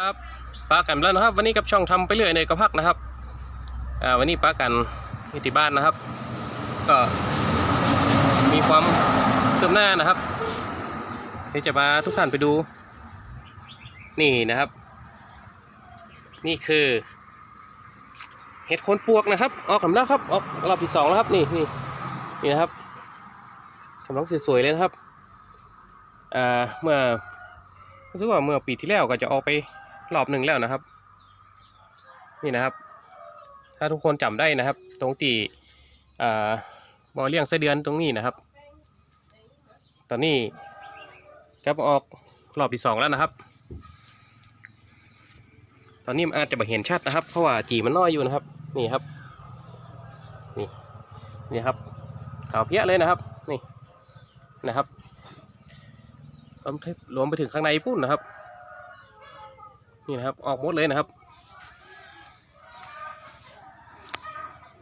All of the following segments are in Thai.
ครับป้ากันแล้วนะครับ วันนี้กับช่องทำไปเรื่อยในกระพักนะครับอ่าวันนี้ป้ากันอยู่ที่บ้านนะครับ ก็มีความคืบหน้านะครับที่จะพาทุกท่านไปดู นี่นะครับ นี่คือเห็ดโคนปวกนะครับ ออกกำลังครับออกรอบที่สองแล้วครับนี่นี่นี่นะครับกำลังสวยๆเลยนะครับอ่าเมื่อรู้สึกว่าเมื่อปีที่แล้วก็จะออกไป รอบหนึ่งแล้วนะครับ นี่นะครับ ถ้าทุกคนจำได้นะครับ ตรงตีอ่าบอเลี้ยงไส้เดือนตรงนี้นะครับ ตอนนี้ก็ออกรอบที่สองแล้วนะครับ ตอนนี้มันอาจจะไม่เห็นชัดนะครับ เพราะว่าจีมันน้อยอยู่นะครับ นี่ครับ นี่นี่ครับขาวเพี้ยเลยนะครับ นี่นะครับรวมรวมไปถึงข้างในปุ้นนะครับ นี่นะครับ ออกหมดเลยนะครับ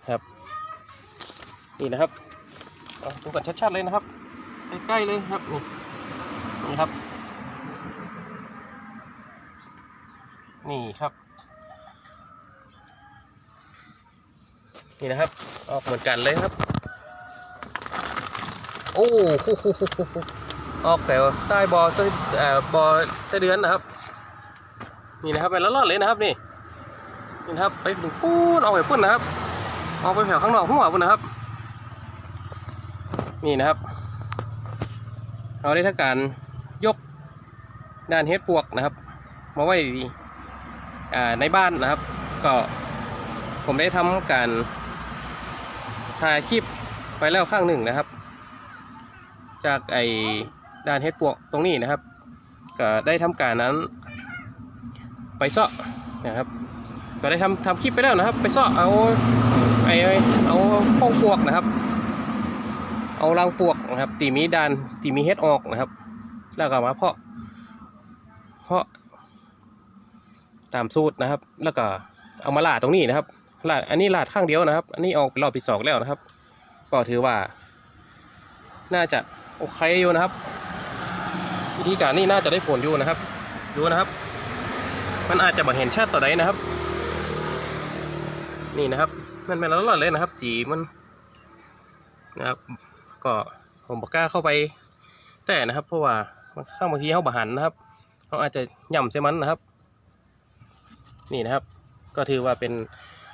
ครับ นี่นะครับเอาดูกันชัดๆเลยนะครับ ใกล้ๆเลยครับนี่นี่ครับ นี่ครับ นี่นะครับ ออกเหมือนกันเลยครับ โอ้โหออกแต่ว่าใต้บอไส้เอ่อบอไส้เดือนนะครับ นี่นะครับไปแล้วรอดเลยนะครับนี่นี่นะครับไปถึงปูนออกไปปุ้นนะครับออกไปแถวข้างนอกหัวปุ้นนะครับ นี่นะครับเราได้ทำการยกด้านเฮดปวกนะครับ มาไว้ในบ้านนะครับ ก็ผมได้ทำการถ่ายคลิปไปแล้วข้างหนึ่งนะครับ จากไอ้ด้านเฮ็ดปวกตรงนี้นะครับ ก็ได้ทำการนั้น ไปเซาะนะครับก็ได้ทำทำคลิปไปแล้วนะครับ ไปเซาะเอาไอ้เอาโพงปวกนะครับ เอารังปวกนะครับตีมีดานตีมีเฮ็ดออกนะครับ แล้วก็มาเพาะเพาะตามสูตรนะครับ แล้วก็เอามาลาดตรงนี้นะครับลาดอันนี้ลาดข้างเดียวนะครับ อันนี้ออกเป็นรอบที่สองแล้วนะครับ ก็ถือว่า น่าจะโอเคอยู่นะครับวิธีการนี้น่าจะได้ผลอยู่นะครับ ดูนะครับ มันอาจจะบ่เห็นชัดต่อใดนะครับ นี่นะครับมันเป็นแล้วเลยนะครับ จีมันนะครับ ก็ผมบอกกล้าเข้าไป แต่นะครับ เพราะว่าข้างบางทีเขาบหันนะครับเขาอาจจะย่ำเสียมันนะครับ นี่นะครับ ก็ถือว่าเป็น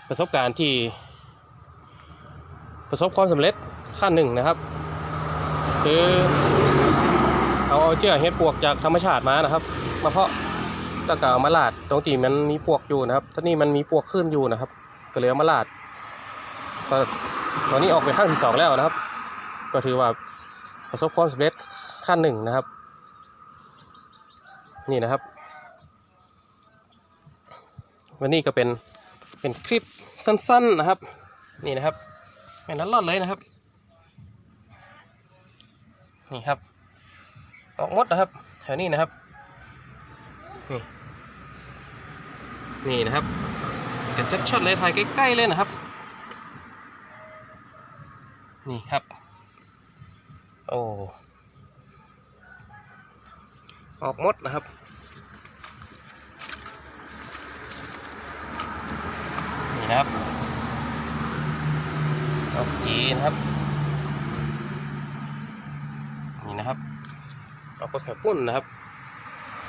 ประสบการณ์ที่ ประสบความสำเร็จขั้นหนึ่งนะครับคือเอาเชือกเฮ็ดปวกจากธรรมชาติมานะครับมาเพาะ ตะกเอามาลาดตรงตีมันมีปวกอยู่นะครับตอนนี้มันมีปวกขึ้นอยู่นะครับ ก็เลยเอามาลาดก็ตอนนี้ออกเป็นขั้นที่สองแล้วนะครับ ก็ถือว่าประสบความสำเร็จขั้นหนึ่งนะครับ นี่นะครับ วันนี้ก็เป็นเป็นคลิปสั้นๆนะครับ นี่นะครับแม่นั้นรอดเลยนะครับ นี่ครับออกมดนะครับแถวนี้นะครับนี่ นี่นะครับ กันชัดๆเลยถ่ายใกล้ๆเลยนะครับ นี่ครับ โอ้ออกมดนะครับนี่นะครับออกจีนะครับ นี่นะครับเอาไปแผ่ปุ้นนะครับ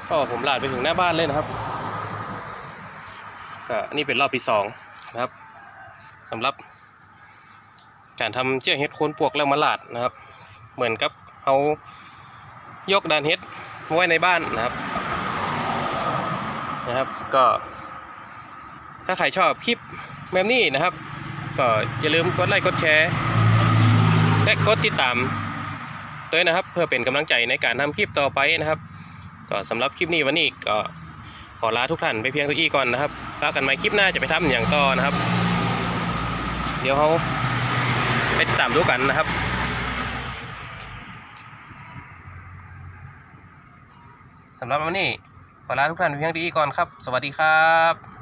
ก็ผมลาดไปถึงหน้าบ้านเลยนะครับ ก็นี่เป็นรอบที่สองนะครับสำหรับ การทำเชือกเห็ดโคนปวกแล้วมาลาดนะครับ เหมือนกับเอายกดานเห็ดไว้ในบ้านนะครับนะครับก็ ถ้าใครชอบคลิปแบบนี้นะครับ ก็อย่าลืมกดไลค์กดแชร์และกดติดตามด้วยนะครับ เพื่อเป็นกำลังใจในการทำคลิปต่อไปนะครับ ก็สำหรับคลิปนี้วันนี้ก็ ขอลาทุกท่านไปเพียงตัวอี้ก่อนนะครับแล้วกันใหม่คลิปหน้าจะไปทำอย่างต่อนะครับ เดี๋ยวเขาไปตามดูกันนะครับสำหรับวันนี้ขอลาทุกท่านไปเพียงตัวอี้ก่อนครับ สวัสดีครับ